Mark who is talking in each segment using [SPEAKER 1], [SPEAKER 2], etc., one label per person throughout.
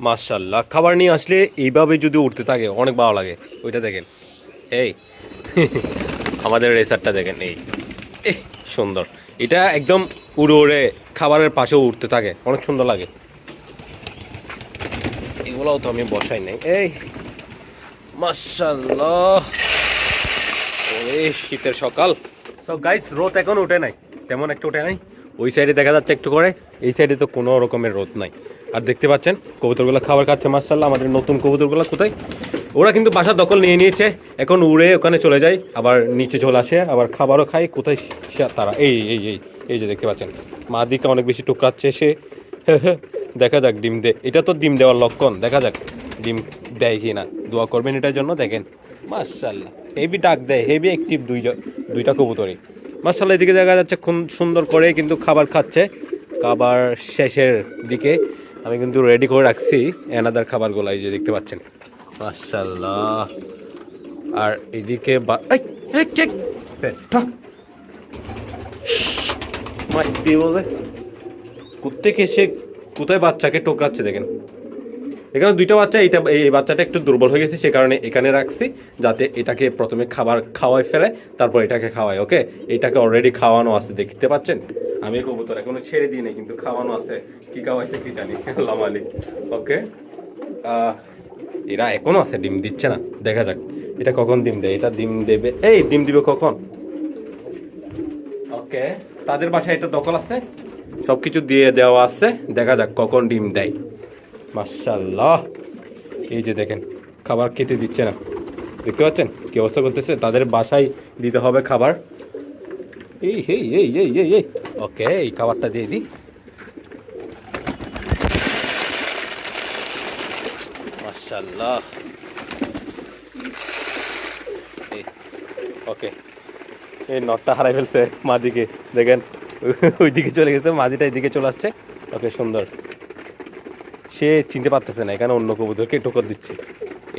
[SPEAKER 1] মার্শাল্লাহ খাবার নিয়ে আসলে এইভাবে যদি উঠতে থাকে, অনেক ভালো লাগে। ওইটা দেখেন। এই, আমাদের রেসারটা দেখেন, এই। সুন্দর। এটা একদম উড়ে উড়ে খাবারের পাশেও উঠতে থাকে। অনেক সুন্দর লাগে। এগুলোও তো আমি বসাই নাই। এই মার্শাল্লাহ শীতের সকাল। সো গাইস রোদ এখন উঠে নাই। তেমন একটা উঠে নাই। ওই সাইডে দেখা যাচ্ছে একটু করে। এই সাইডে তো কোনো রকমের রোদ নাই। আর দেখতে পাচ্ছেন, কবুতরগুলো খাবার খাচ্ছে মার্শাল্লাহ আমাদের নতুন কবুতরগুলো কোথায়? ওরা কিন্তু বাসা দখল নিয়ে নিয়েছে, এখন উড়ে ওখানে চলে যায়, আবার নিচে চলে আসে, আবার খাবারও খায়, কোথায় তারা? এই এই এই এই যে দেখতে পাচ্ছেন মা দিকে অনেক বেশি টুকরাচ্ছে সে। দেখা যাক ডিম দে, এটা তো ডিম দেওয়ার লক্ষণ, দেখা যাক ডিম দেয় কি না দোয়া করবেন এটার জন্য, দেখেন মার্শাল্লাহ হেভি ডাক দেয়, হেভি অ্যাক্টিভ দুই দুইটা কবুতরই। মার্শাল্লাহ এদিকে দেখা যাচ্ছে সুন্দর করে কিন্তু খাবার খাচ্ছে, খাবার শেষের দিকে। আমি কিন্তু রেডি করে রাখছি এনাদার খাবারগুলো, এই যে দেখতে পাচ্ছেন। মার্শাল্লাহ আর এদিকে বলে কোথেকে এসে কোথায় বাচ্চাকে টোকরাচ্ছে দেখেন। এখানে দুইটা বাচ্চা, এইটা, এই বাচ্চাটা একটু দুর্বল হয়ে গেছে, সে কারণে এখানে রাখছি, যাতে এটাকে প্রথমে খাবার খাওয়াই ফেলে, তারপর এটাকে খাওয়াই ওকে? এটাকে অলরেডি খাওয়ানো আছে, দেখতে পাচ্ছেন? আমি কবুতর এখনও ছেড়ে দিই কিন্তু খাওয়ানো আছে। কি খাওয়াইছে কি জানি, আল্লাহ মালিক, ওকে? এরা এখনও আছে, ডিম দিচ্ছে না, দেখা যাক, এটা কখন ডিম দেয়? এটা ডিম দেবে, এই, ডিম দিবে কখন? ওকে, তাদের বাসায় এটা দখল আছে, সবকিছু দিয়ে দেওয়া আছে, দেখা যাক কখন ডিম দেয়। মার্শাল্লাহ এই যে দেখেন, খাবার খেতে দিচ্ছে না। দেখতে পাচ্ছেন? কি অবস্থা করতেছে? তাদের বাসায় দিতে হবে খাবার। এই এই এই এই এই এই। ওকে, এই খাবারটা দিয়ে দিই। মার্শাল্লাহ ওকে। এই নটটা হারাই ফেলছে মাদিকে। দেখেন, ওইদিকে চলে গেছে, মাদিটা এদিকে চলে আসছে। ওকে, সুন্দর। সে চিনতে পারতেছে না, এখানে অন্য কবুতরকে টোকর দিচ্ছে।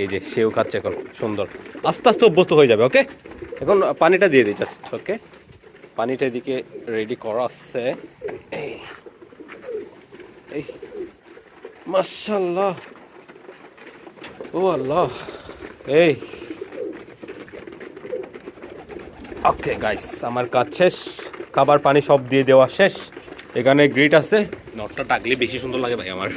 [SPEAKER 1] এই যে, সেও খাচ্ছে এখন, সুন্দর। আস্তে আস্তে অভ্যস্ত হয়ে যাবে ওকে এখন পানিটা দিয়ে দিই জাস্ট ওকে পানিটা এদিকে রেডি করা আসছে এই এই মাশাল্লাহ ও আল্লাহ। এই। ওকে গাইস আমার কাজ শেষ। খাবার, পানি সব দিয়ে দেওয়া শেষ। এখানে গ্রিট আছে। নটটা ডাকলে বেশি সুন্দর লাগে ভাই আমার।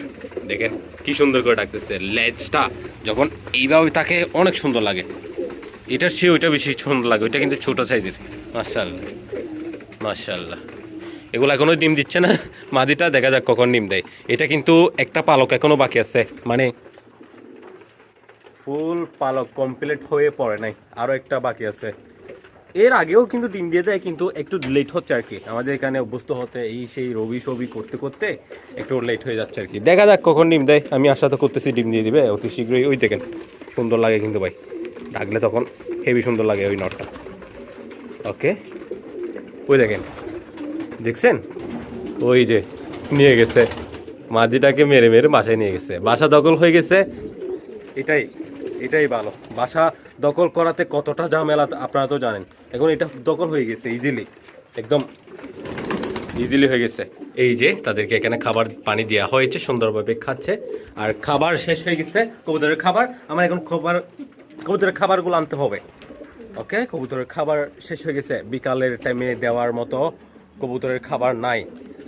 [SPEAKER 1] দেখেন, কি সুন্দর করে ডাকতেছে লেজটা যখন এইভাবে তাকে অনেক সুন্দর লাগে। এটার সে ওইটা বেশি সুন্দর লাগে, ওইটা কিন্তু ছোটো সাইজের। মার্শাল্লাহ মার্শাল্লাহ এগুলো এখনও ডিম দিচ্ছে না। মাদিটা দেখা যাক কখন ডিম দেয়। এটা কিন্তু একটা পালক এখনও বাকি আছে। মানে ফুল পালক কমপ্লিট হয়ে পড়ে নাই। আরও একটা বাকি আছে। এর আগেও কিন্তু ডিম দিয়ে দেয়, কিন্তু একটু লেট হচ্ছে আর কি। আমাদের এখানে অভ্যস্ত হতে এই সেই রবি সবি করতে করতে একটু লেট হয়ে যাচ্ছে আর কি। দেখা যাক কখন ডিম দেয়। আমি আশা তো করতেছি ডিম দিয়ে দিবে, অতি শীঘ্রই। ওই দেখেন, সুন্দর লাগে কিন্তু ভাই। ডাকলে তখন হেভি সুন্দর লাগে ওই নটটা। ওকে। ওই দেখেন, দেখছেন? ওই যে, নিয়ে গেছে। মাঝিটাকে মেরে মেরে বাসায় নিয়ে গেছে। বাসা দখল হয়ে গেছে। এটাই। এটাই ভালো। বাসা দখল করাতে কতটা ঝামেলা আপনারা তো জানেন। এখন এটা দখল হয়ে গেছে ইজিলি একদম ইজিলি হয়ে গেছে। এই যে তাদেরকে এখানে খাবার পানি দেওয়া হয়েছে, সুন্দরভাবে খাচ্ছে। আর খাবার শেষ হয়ে গেছে, কবুতরের খাবার। আমার এখন খাবার, কবুতরের খাবারগুলো আনতে হবে। ওকে? কবুতরের খাবার শেষ হয়ে গেছে। বিকালের টাইমে দেওয়ার মতো কবুতরের খাবার নাই।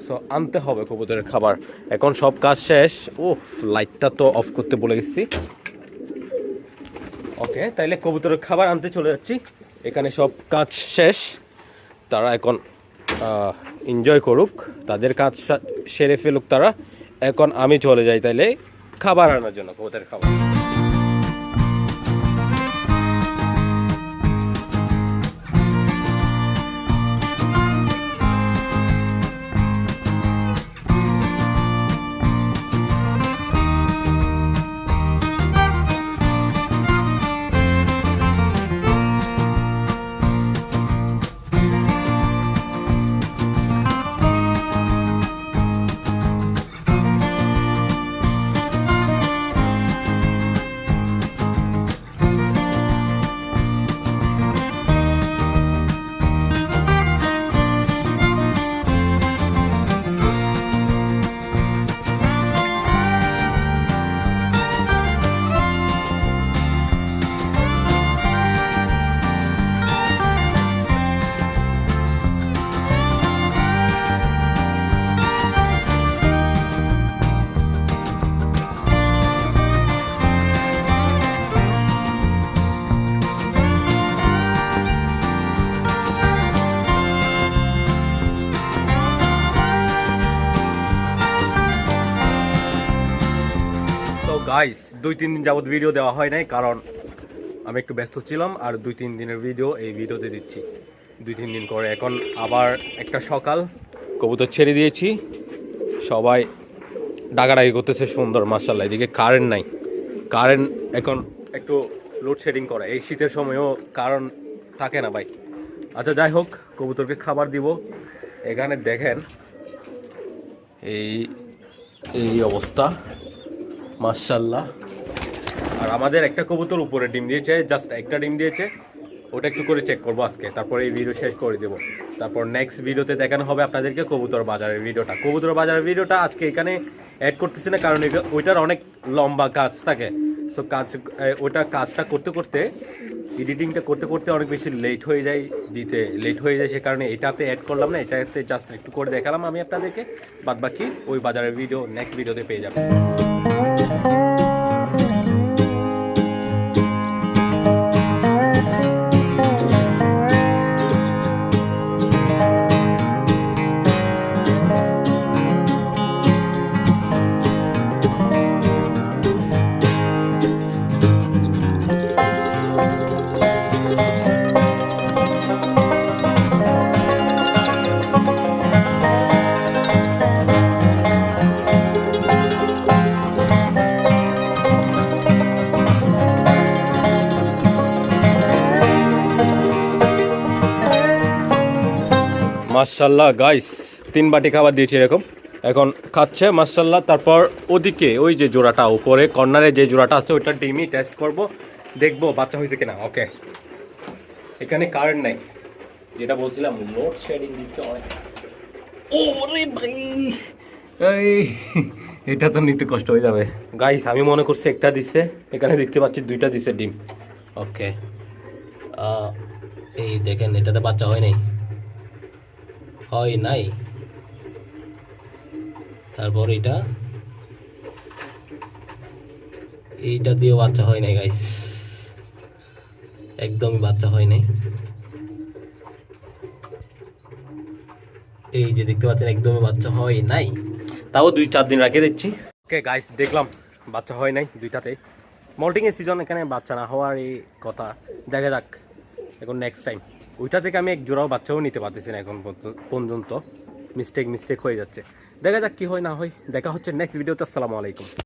[SPEAKER 1] তো আনতে হবে কবুতরের খাবার। এখন সব কাজ শেষ। ও লাইটটা তো অফ করতে বলে গেছি ওকে, তাইলে কবুতরের খাবার আনতে চলে যাচ্ছি। এখানে সব কাজ শেষ। তারা এখন এনজয় করুক। তাদের কাজ সেরে ফেলুক তারা। এখন আমি চলে যাই তাইলে খাবার আনার জন্য, কবুতরের খাবার। গাইস দুই, তিন দিন যাবত ভিডিও দেওয়া হয় নাই, কারণ আমি একটু ব্যস্ত ছিলাম আর দুই, তিন দিনের ভিডিও এই ভিডিওতে দিচ্ছি। দুই, তিন দিন করে। এখন আবার একটা সকাল, কবুতর ছেড়ে দিয়েছি। সবাই ডাগাডাগি করতেছে, সুন্দর মার্শাল্লাহ এদিকে কারেন্ট নাই। কারেন্ট এখন একটু লোডশেডিং করে। এই শীতের সময়ও কারণ থাকে না ভাই। আচ্ছা যাই হোক, কবুতরকে খাবার দিব। এখানে দেখেন, এই এই অবস্থা। মার্শাল্লাহ আর আমাদের একটা কবুতর উপরে ডিম দিয়েছে জাস্ট একটা ডিম দিয়েছে। ওটা একটু করে চেক করব আজকে, তারপরে এই ভিডিও শেষ করে দেবো। তারপর নেক্সট ভিডিওতে দেখানো হবে আপনাদেরকে কবুতর বাজারের ভিডিওটা। কবুতর বাজারের ভিডিওটা আজকে এখানে অ্যাড করতেছি না, কারণ ওইটার অনেক লম্বা কাজ থাকে। সো কাজ ওটা কাজটা করতে করতে এডিটিংটা করতে করতে অনেক বেশি লেট হয়ে যায়, দিতে লেট হয়ে যায়, সে কারণে এটাতে অ্যাড করলাম না, এটাতে জাস্ট একটু করে দেখালাম আমি আপনাদেরকে। বাদ বাকি ওই বাজারের ভিডিও নেক্সট ভিডিওতে পেয়ে যাবেন। Thank you. মার্শাল্লাহ গাইস তিন বাটি খাবার দিয়েছি এরকম। এখন খাচ্ছে মার্শাল্লাহ তারপর ওদিকে ওই যে জোড়াটা, উপরে কর্নারে যে জোড়াটা আছে, ওইটা ডিমই টেস্ট করব। দেখব বাচ্চা হয়েছে কিনা ওকে এখানে কারেন্ট নাই। যেটা বলছিলাম লোড শেডিং দিচ্ছে অনেক। ভাই, এই, এটা তো নিতে কষ্ট হয়ে যাবে। গাইস আমি মনে করছি একটা দিচ্ছে, এখানে দেখতে পাচ্ছি দুইটা দিচ্ছে ডিম। ওকে এই দেখেন, এটাতে বাচ্চা হয় নাই। হয় নাই। তারপর এটা, এইটা দিয়েও বাচ্চা হয় নাই গাইস একদমই বাচ্চা হয় নাই। এই যে দেখতে পাচ্ছেন, একদমই বাচ্চা হয় নাই। তাও দুই চার দিন রাখে দিচ্ছি। ওকে গাইস দেখলাম, বাচ্চা হয় নাই দুইটাতে। মল্টিং এর সিজন এখানে বাচ্চা না হওয়ার এই কথা। দেখা যাক, এখন নেক্সট টাইম ওইটা থেকে আমি এক জোড়াও বাচ্চাও নিতে পারতেছি না এখন পর্যন্ত- মিস্টেক মিস্টেক হয়ে যাচ্ছে। দেখা যাক কী হয়, না হয়। দেখা হচ্ছে নেক্সট ভিডিওতে আসসালামু আলাইকুম।